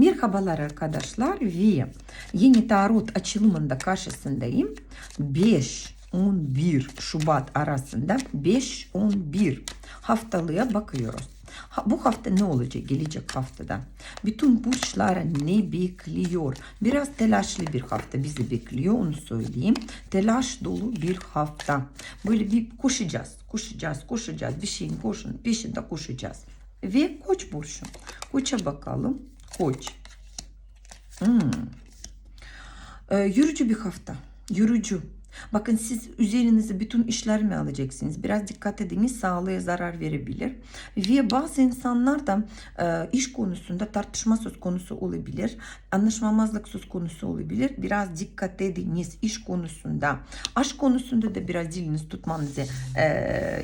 Merhabalar arkadaşlar ve yeni tarot açılımında karşısındayım. 5-11 Şubat arasında 5-11 haftalığa bakıyoruz. Ha, bu hafta ne olacak gelecek haftada? Bütün burçlara ne bekliyor? Biraz telaşlı bir hafta bizi bekliyor onu söyleyeyim. Telaş dolu bir hafta. Böyle bir koşacağız, koşacağız, koşacağız. Bir şeyin koşun, peşinde koşacağız. Ve koç burcu. Koça bakalım. Koç. Hmm. Ee, yürücü bir hafta. Yürücü. Bakın siz üzerinize bütün işler mi alacaksınız? Biraz dikkat ediniz sağlığa zarar verebilir. Ve bazı insanlar da e, iş konusunda tartışma söz konusu olabilir. Anlaşmamazlık söz konusu olabilir. Biraz dikkat ediniz iş konusunda. Aşk konusunda da biraz diliniz tutmanız e,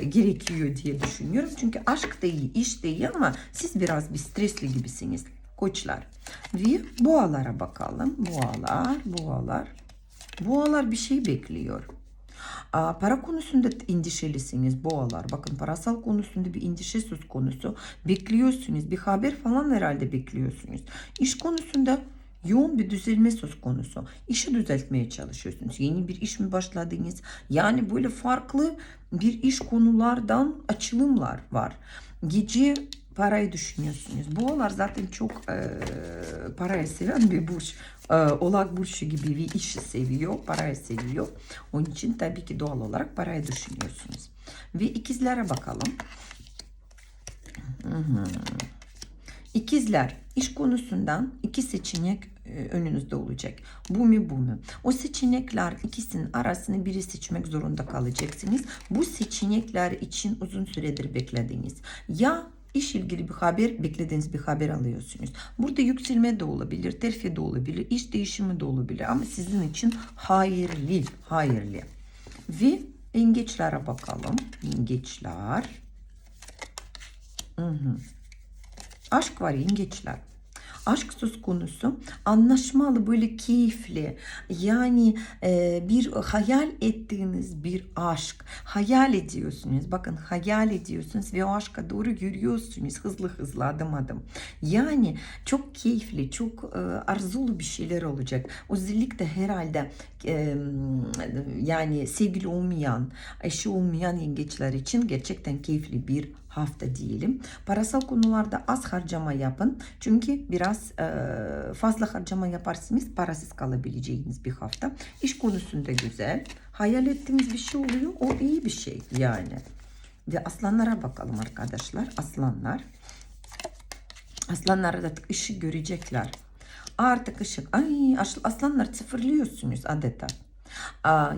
gerekiyor diye düşünüyorum. Çünkü aşk da iyi, iş de iyi ama siz biraz bir stresli gibisiniz koçlar. Ve boğalara bakalım. Boğalar, boğalar. Boğalar bir şey bekliyor. Aa, para konusunda endişelisiniz boğalar. Bakın parasal konusunda bir endişe söz konusu. Bekliyorsunuz. Bir haber falan herhalde bekliyorsunuz. İş konusunda yoğun bir düzelme söz konusu. İşi düzeltmeye çalışıyorsunuz. Yeni bir iş mi başladınız? Yani böyle farklı bir iş konulardan açılımlar var. Gece parayı düşünüyorsunuz. Boğalar zaten çok e, parayı seven bir burç. E, Oğlak burcu gibi bir işi seviyor, parayı seviyor. Onun için tabii ki doğal olarak parayı düşünüyorsunuz. Ve ikizlere bakalım. Hı hı. İkizler iş konusundan iki seçenek e, önünüzde olacak. Bu mu bu mu? O seçenekler ikisinin arasını biri seçmek zorunda kalacaksınız. Bu seçenekler için uzun süredir beklediniz. Ya iş ilgili bir haber, beklediğiniz bir haber alıyorsunuz. Burada yükselme de olabilir, terfi de olabilir, iş değişimi de olabilir ama sizin için hayırlı, hayırlı. Ve yengeçlere bakalım. Yengeçler. Hı hı. Aşk var yengeçler. Aşk söz konusu. Anlaşmalı böyle keyifli. Yani e, bir hayal ettiğiniz bir aşk. Hayal ediyorsunuz. Bakın hayal ediyorsunuz ve o aşka doğru yürüyorsunuz. Hızlı hızlı adım adım. Yani çok keyifli çok e, arzulu bir şeyler olacak. Özellikle herhalde e, yani sevgili olmayan eşi olmayan yengeçler için gerçekten keyifli bir hafta diyelim. Parasal konularda az harcama yapın. Çünkü biraz e, fazla harcama yaparsınız parasız kalabileceğiniz bir hafta. İş konusunda güzel. Hayal ettiğiniz bir şey oluyor. O iyi bir şey yani. Ve aslanlara bakalım arkadaşlar. Aslanlar. Aslanlar da ışık görecekler. Artık ışık. Ay aslanlar sıfırlıyorsunuz adeta.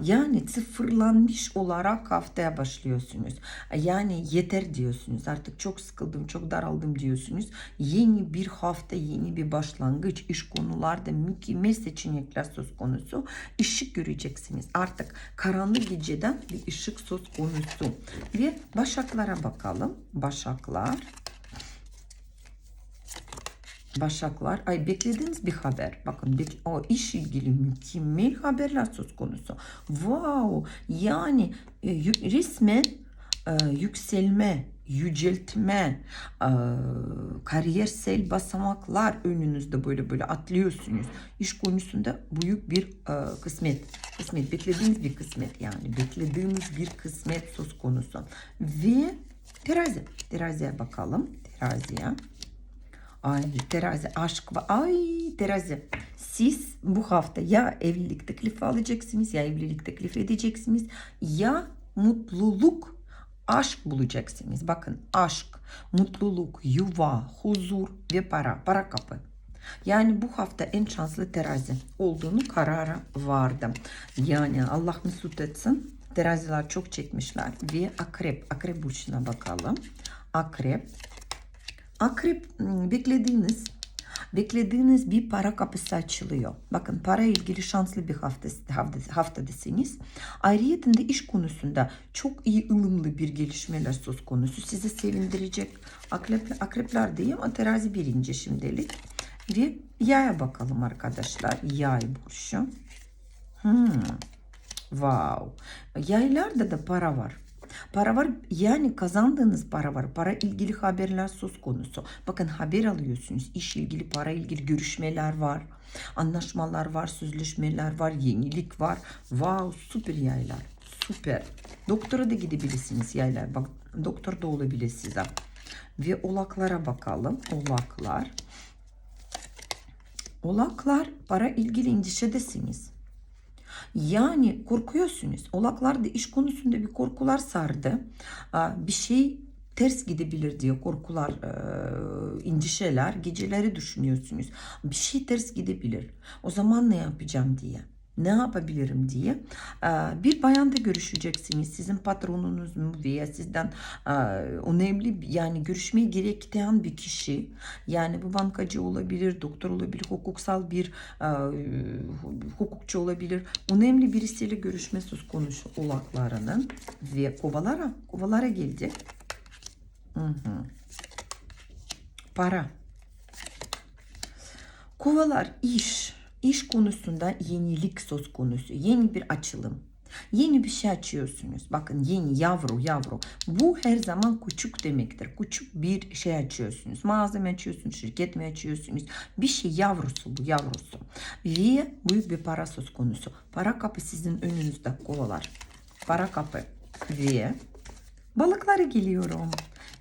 Yani sıfırlanmış olarak haftaya başlıyorsunuz. Yani yeter diyorsunuz. Artık çok sıkıldım, çok daraldım diyorsunuz. Yeni bir hafta, yeni bir başlangıç. iş konularda mükemmel seçenekler söz konusu. Işık göreceksiniz. Artık karanlık geceden bir ışık söz konusu. Ve başaklara bakalım. Başaklar. Başaklar, ay beklediğiniz bir haber. Bakın o iş ilgili mükemmel haberler söz konusu. Wow! Yani e, resmen e, yükselme, yüceltme, e, kariyersel basamaklar önünüzde böyle böyle atlıyorsunuz. İş konusunda büyük bir e, kısmet. Kısmet, beklediğiniz bir kısmet yani. Beklediğiniz bir kısmet söz konusu. Ve terazi. Teraziye bakalım. Teraziye. Ay terazi aşk var. Ay terazi. Siz bu hafta ya evlilik teklifi alacaksınız ya evlilik teklif edeceksiniz ya mutluluk aşk bulacaksınız. Bakın aşk, mutluluk, yuva, huzur ve para. Para kapı. Yani bu hafta en şanslı terazi olduğunu karara vardım. Yani Allah mesut etsin. Teraziler çok çekmişler. Ve akrep. Akrep burçuna bakalım. Akrep. Akrep beklediğiniz beklediğiniz bir para kapısı açılıyor. Bakın para ilgili şanslı bir hafta, hafta, haftadasınız. Ayrıca de iş konusunda çok iyi ılımlı bir gelişmeler söz konusu. Sizi sevindirecek akrep, akrepler değil ama terazi birinci şimdilik. Ve yaya bakalım arkadaşlar. Yay burcu. Hmm. Wow. Yaylarda da para var. Para var yani kazandığınız para var. Para ilgili haberler söz konusu. Bakın haber alıyorsunuz. İş ilgili, para ilgili görüşmeler var. Anlaşmalar var, sözleşmeler var, yenilik var. Wow süper yaylar. Süper. Doktora da gidebilirsiniz yaylar. Bak doktor da olabilir size. Ve olaklara bakalım. Olaklar. Olaklar para ilgili endişedesiniz. Yani korkuyorsunuz. Olaklarda iş konusunda bir korkular sardı. Bir şey ters gidebilir diye korkular, e, endişeler, geceleri düşünüyorsunuz. Bir şey ters gidebilir. O zaman ne yapacağım diye. Ne yapabilirim diye. Bir bayanda görüşeceksiniz. Sizin patronunuz mu veya sizden önemli yani görüşmeyi gerektiren bir kişi. Yani bu bankacı olabilir, doktor olabilir, hukuksal bir hukukçu olabilir. Önemli birisiyle görüşme söz konusu olaklarının ve kovalara, kovalara gelecek. Hı hı. Para. Kovalar iş, iş konusunda yenilik söz konusu, yeni bir açılım. Yeni bir şey açıyorsunuz. Bakın yeni yavru yavru. Bu her zaman küçük demektir. Küçük bir şey açıyorsunuz. Malzeme açıyorsunuz, şirket mi açıyorsunuz? Bir şey yavrusu bu yavrusu. Ve büyük bir para söz konusu. Para kapı sizin önünüzde kovalar. Para kapı ve balıklara geliyorum.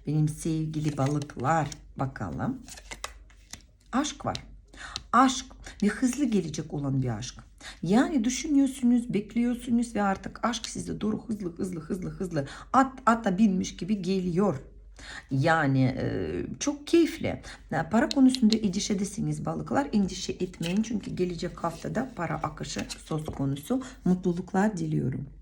Benim sevgili balıklar. Bakalım. Aşk var. Aşk ve hızlı gelecek olan bir aşk. Yani düşünüyorsunuz, bekliyorsunuz ve artık aşk size doğru hızlı hızlı hızlı hızlı at ata binmiş gibi geliyor. Yani e, çok keyifli. Ya, Para konusunda endişedesiniz balıklar. Endişe etmeyin çünkü gelecek haftada para akışı söz konusu. Mutluluklar diliyorum.